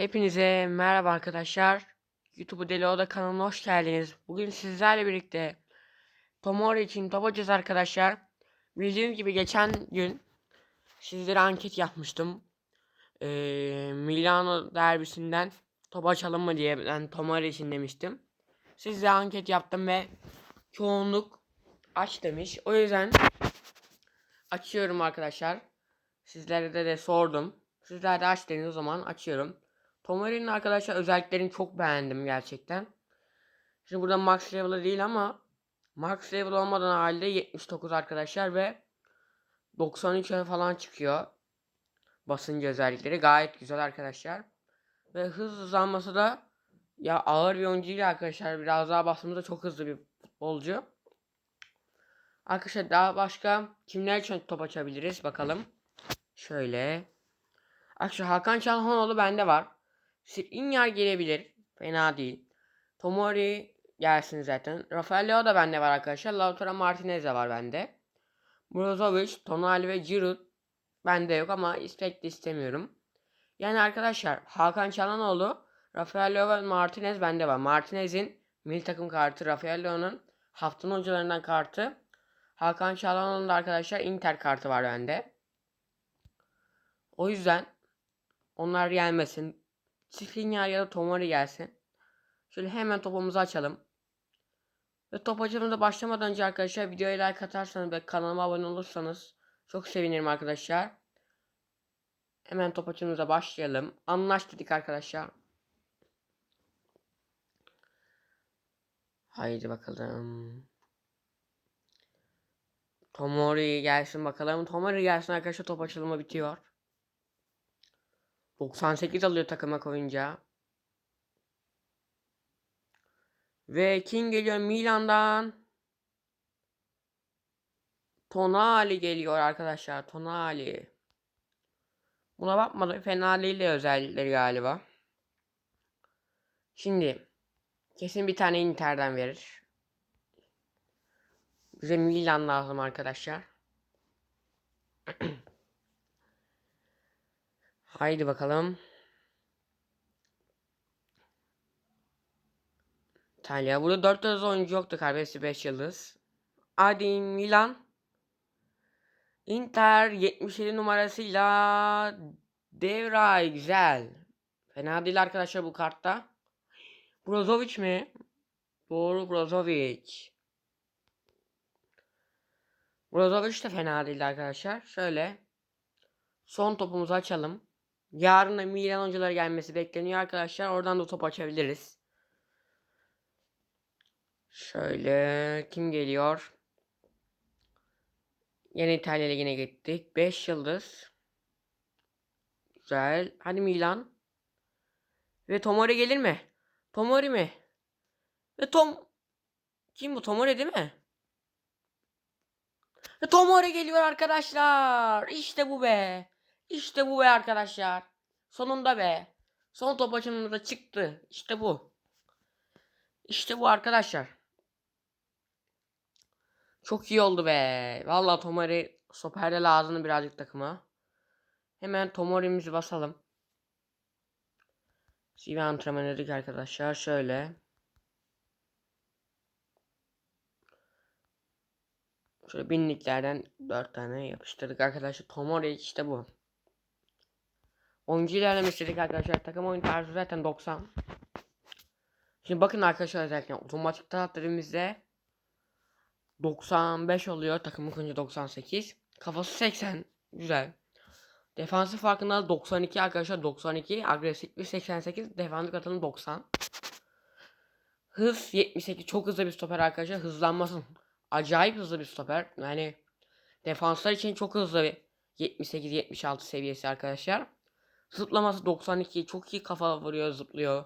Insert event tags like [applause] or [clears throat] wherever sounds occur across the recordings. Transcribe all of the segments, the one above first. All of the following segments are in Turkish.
Hepinize merhaba arkadaşlar. YouTube Deli Oda kanalına hoş geldiniz. Bugün sizlerle birlikte Tomori için top atacağız arkadaşlar. Bildiğiniz gibi geçen gün sizlere anket yapmıştım. Ee, Milano derbisinden top açalım mı diye ben Tomori için demiştim. Sizlere anket yaptım ve çoğunluk aç demiş. O yüzden açıyorum arkadaşlar. Sizlere de, de sordum. Sizler de aç dediniz o zaman açıyorum. Tomari'nin arkadaşlar özelliklerini çok beğendim gerçekten. Şimdi burada max level değil ama max level olmadan halde 79 arkadaşlar ve 93'e falan çıkıyor. Basıncı özellikleri gayet güzel arkadaşlar. Ve hız hızlanması da ya ağır bir oyuncu değil arkadaşlar. Biraz daha basmamızda çok hızlı bir futbolcu. Arkadaşlar daha başka kimler için top açabiliriz bakalım. Şöyle. Arkadaşlar Hakan Çalhanoğlu bende var. Skriniar gelebilir. Fena değil. Tomori gelsin zaten. Rafael Leo da bende var arkadaşlar. Lautaro Martinez de var bende. Brozovic, Tonali ve Giroud bende yok ama istek istemiyorum. Yani arkadaşlar Hakan Çalhanoğlu, Rafael Leo ve Martinez bende var. Martinez'in milli takım kartı, Rafael Leo'nun haftanın hocalarından kartı. Hakan Çalhanoğlu'nun da arkadaşlar Inter kartı var bende. O yüzden onlar gelmesin. Skriniar ya da Tomori gelsin. Şöyle hemen topumuzu açalım. Ve top açımıza başlamadan önce arkadaşlar videoya like atarsanız ve kanalıma abone olursanız çok sevinirim arkadaşlar. Hemen top açımıza başlayalım. Anlaş dedik arkadaşlar. Haydi bakalım. Tomori gelsin bakalım. Tomori gelsin arkadaşlar top açılımı bitiyor. 98 alıyor takıma koyunca. Ve kim geliyor Milan'dan? Tonali geliyor arkadaşlar. Tonali. Buna bakmadım. Fena değil de özellikleri galiba. Şimdi kesin bir tane Inter'den verir. Bize Milan lazım arkadaşlar. [clears throat] Haydi bakalım. İtalya. Burada 4 yıldız oyuncu yoktu kardeşi 5 yıldız. Hadi Milan. Inter 77 numarasıyla Devray güzel. Fena değil arkadaşlar bu kartta. Brozovic mi? Doğru Brozovic. Brozovic de fena değil arkadaşlar. Şöyle. Son topumuzu açalım. Yarın da Milan hocaları gelmesi bekleniyor arkadaşlar. Oradan da top açabiliriz. Şöyle kim geliyor? Yine İtalya Ligi'ne gittik. 5 yıldız. Güzel. Hadi Milan. Ve Tomori gelir mi? Tomori mi? Ve Tom... Kim bu? Tomori değil mi? Ve Tomori geliyor arkadaşlar. İşte bu be. İşte bu be arkadaşlar. Sonunda be. Son top açımında çıktı. İşte bu. İşte bu arkadaşlar. Çok iyi oldu be. Vallahi Tomori stoperde lazım birazcık takıma. Hemen Tomori'mizi basalım. CV antrenman dedik arkadaşlar. Şöyle. Şöyle binliklerden 4 tane yapıştırdık arkadaşlar. Tomori işte bu. Oyuncu ilerleme istedik arkadaşlar. Takım oyun tarzı zaten 90. Şimdi bakın arkadaşlar özellikle otomatik taraf dediğimizde 95 oluyor. Takımın kılıcı 98. Kafası 80. Güzel. Defansif farkında 92 arkadaşlar 92. Agresiflik 88. Defansif atanı 90. Hız 78. Çok hızlı bir stoper arkadaşlar. Hızlanmasın. Acayip hızlı bir stoper. Yani defanslar için çok hızlı bir 78-76 seviyesi arkadaşlar. Zıplaması 92. Çok iyi kafa vuruyor zıplıyor.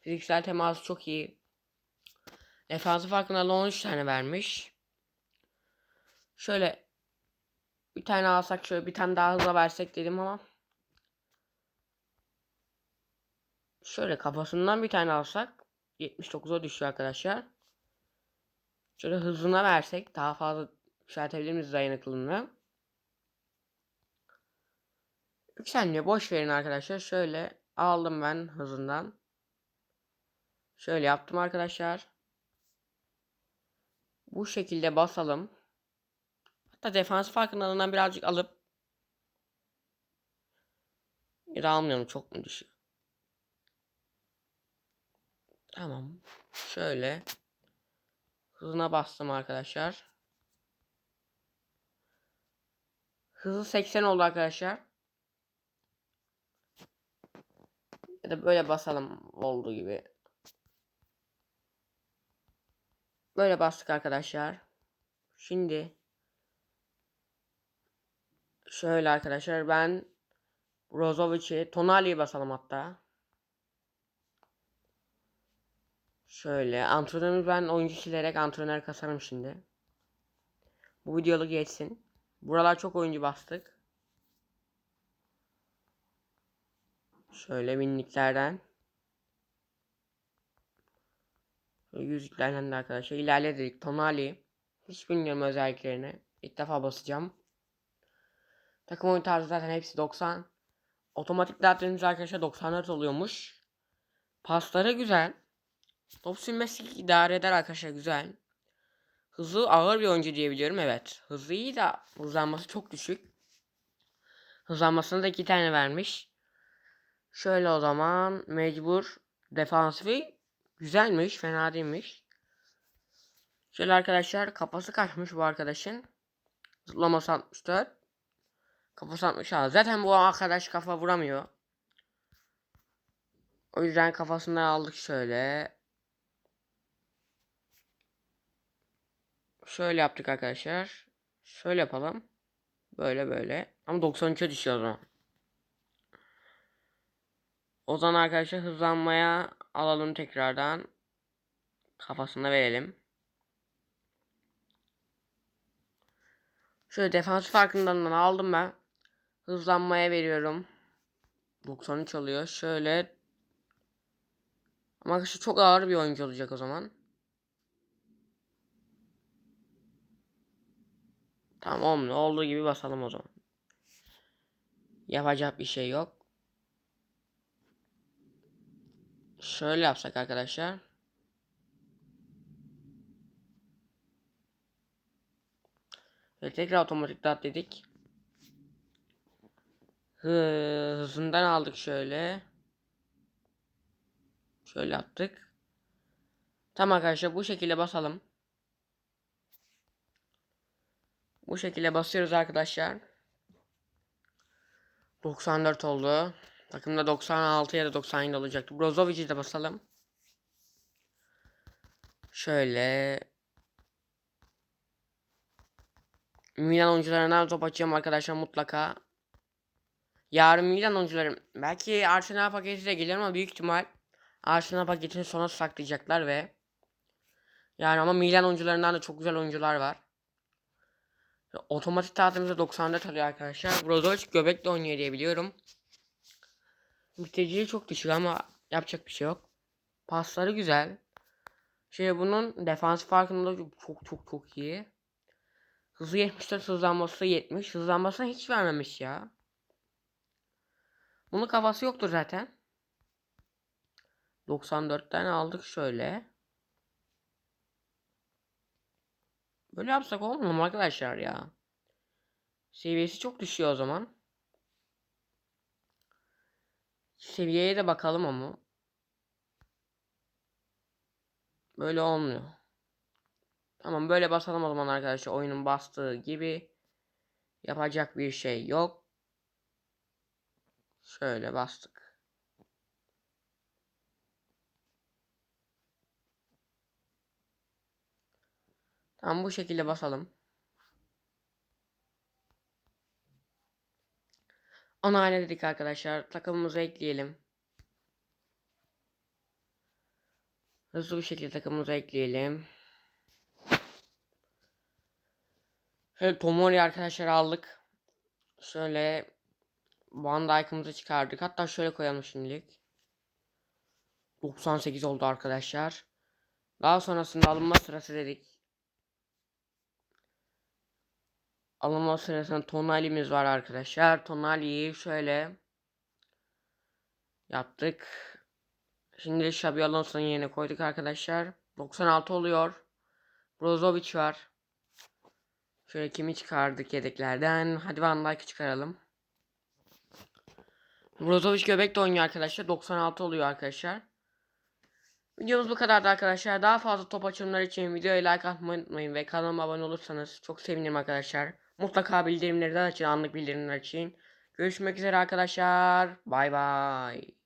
Fiziksel teması çok iyi. Defansif farkında 13 tane vermiş. Şöyle bir tane alsak şöyle bir tane daha hızla versek dedim ama. Şöyle kafasından bir tane alsak 79'a düşüyor arkadaşlar. Şöyle hızına versek daha fazla yükseltebilir miyiz dayanıklılığını? Yükselmiyor. Boş verin arkadaşlar. Şöyle aldım ben hızından. Şöyle yaptım arkadaşlar. Bu şekilde basalım. Hatta defans farkındalığından birazcık alıp da almıyorum çok mu düşük? Tamam. Şöyle hızına bastım arkadaşlar. Hızı 80 oldu arkadaşlar. Ya da böyle basalım olduğu gibi. Böyle bastık arkadaşlar. Şimdi şöyle arkadaşlar ben Brozovic'i Tonali'yi basalım hatta. Şöyle antrenörümüz ben oyuncu silerek antrenör kasarım şimdi. Bu videolu geçsin. Buralar çok oyuncu bastık. Şöyle miniklerden. Yüzüklerden de arkadaşlar. İlerledik. Tonali. Hiç bilmiyorum özelliklerini. İlk defa basacağım. Takım oyun tarzı zaten hepsi 90. Otomatik dağıtımımız arkadaşlar 94 oluyormuş. Pasları güzel. Top sürmesi idare eder arkadaşlar güzel. Hızı ağır bir oyuncu diyebiliyorum evet. Hızı iyi de hızlanması çok düşük. Hızlanmasını da iki tane vermiş. Şöyle o zaman mecbur defansifi güzelmiş fena değilmiş. Şöyle arkadaşlar kafası kaçmış bu arkadaşın. Zıplaması 64. Kafası 66. Zaten bu arkadaş kafa vuramıyor. O yüzden kafasından aldık şöyle. Şöyle yaptık arkadaşlar. Şöyle yapalım. Böyle böyle. Ama 93'e düşüyor o zaman. O zaman arkadaşlar hızlanmaya alalım tekrardan. Kafasına verelim. Şöyle defans farkından aldım ben. Hızlanmaya veriyorum. 93 oluyor. Şöyle. Ama arkadaşlar çok ağır bir oyuncu olacak o zaman. Tamam. Olduğu gibi basalım o zaman. Yapacak bir şey yok. Şöyle yapsak arkadaşlar. Ve tekrar otomatik dağıt dedik. Hızından aldık şöyle. Şöyle yaptık. Tamam arkadaşlar bu şekilde basalım. Bu şekilde basıyoruz arkadaşlar. 94 oldu. Takımda 96 ya da 97 olacaktı. Brozovic'i de basalım. Şöyle. Milan oyuncularından top açacağım arkadaşlar mutlaka. Yarın Milan oyuncularım. Belki Arsenal paketi de gelir ama büyük ihtimal Arsenal paketini sona saklayacaklar ve yani ama Milan oyuncularından da çok güzel oyuncular var. Otomatik tahtımızda 94 alıyor arkadaşlar. Brozovic göbekle oynuyor diye biliyorum. Bitiriciliği çok düşük ama yapacak bir şey yok. Pasları güzel. Şey bunun defans farkında çok çok çok iyi. Hızı 74 hızlanması 70. Hızlanmasını hiç vermemiş ya. Bunun kafası yoktur zaten. 94'ten aldık şöyle. Böyle yapsak olmuyor mu arkadaşlar ya? Seviyesi çok düşüyor o zaman. Seviyeye de bakalım ama. Böyle olmuyor. Tamam böyle basalım o zaman arkadaşlar. Oyunun bastığı gibi. Yapacak bir şey yok. Şöyle bastık. Tamam bu şekilde basalım. Onu halledik arkadaşlar. Takımımızı ekleyelim. Hızlı bir şekilde takımımızı ekleyelim. Evet Tomori arkadaşlar aldık. Şöyle Van Dijk'ımızı çıkardık. Hatta şöyle koyalım şimdilik. 98 oldu arkadaşlar. Daha sonrasında alınma sırası dedik. Alınma sırasında Tonali'miz var arkadaşlar. Tonali'yi şöyle Yaptık. Şimdi Xabi Alonso'nun yerine koyduk arkadaşlar. 96 oluyor. Brozovic var. Şöyle kimi çıkardık yedeklerden? Hadi Van Dijk'ı çıkaralım. Brozovic göbek de oynuyor arkadaşlar. 96 oluyor arkadaşlar. Videomuz bu kadardı arkadaşlar. Daha fazla top açılımları için videoya like atmayı unutmayın ve kanalıma abone olursanız çok sevinirim arkadaşlar. Mutlaka bildirimleri de açın anlık bildirimler için. Görüşmek üzere arkadaşlar. Bay bay.